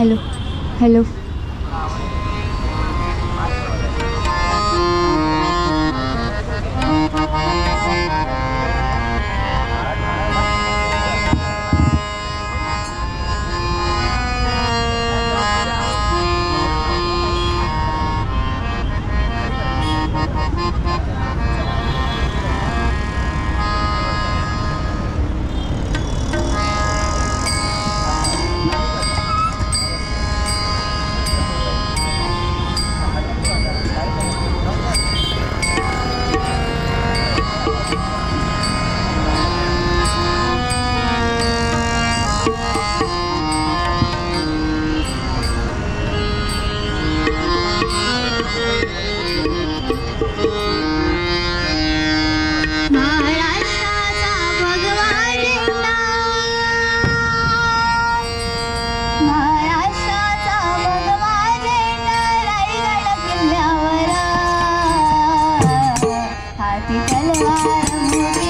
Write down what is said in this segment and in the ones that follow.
hello. Hello. Happy Halloween.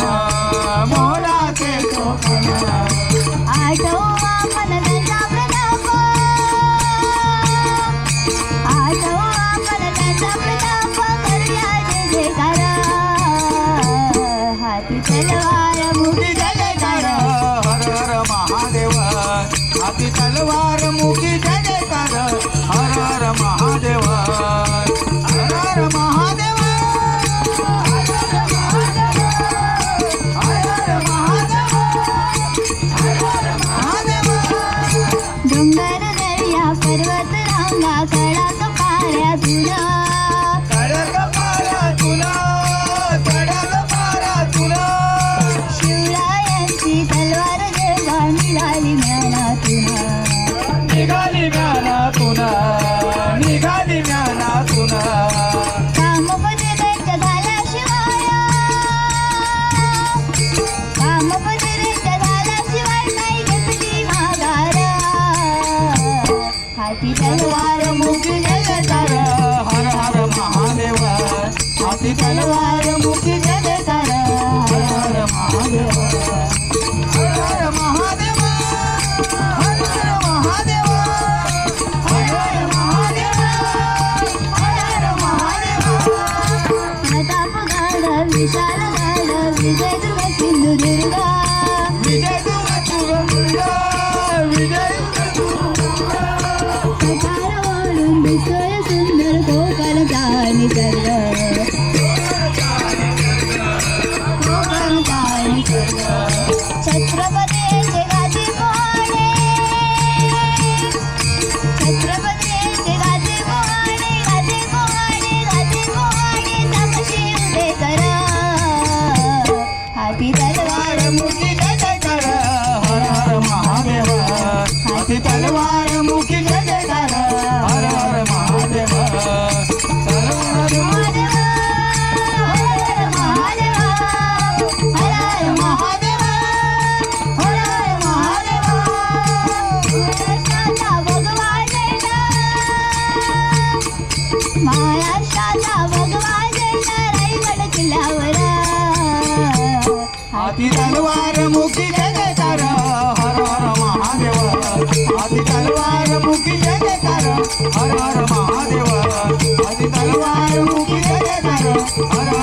Mahadev. आधी तलवार मुखी जय हाती तलवार मुखी जगतार हर हर महादेव हाती तलवार मुखी जगतार हर हर महादेव. विशाल ती तलवार मुखी जगणार हर हर महादेव हर हर महादेव किल्ल्यावर हाती तलवार मुखी हर हर महादेव हरि तलवार हर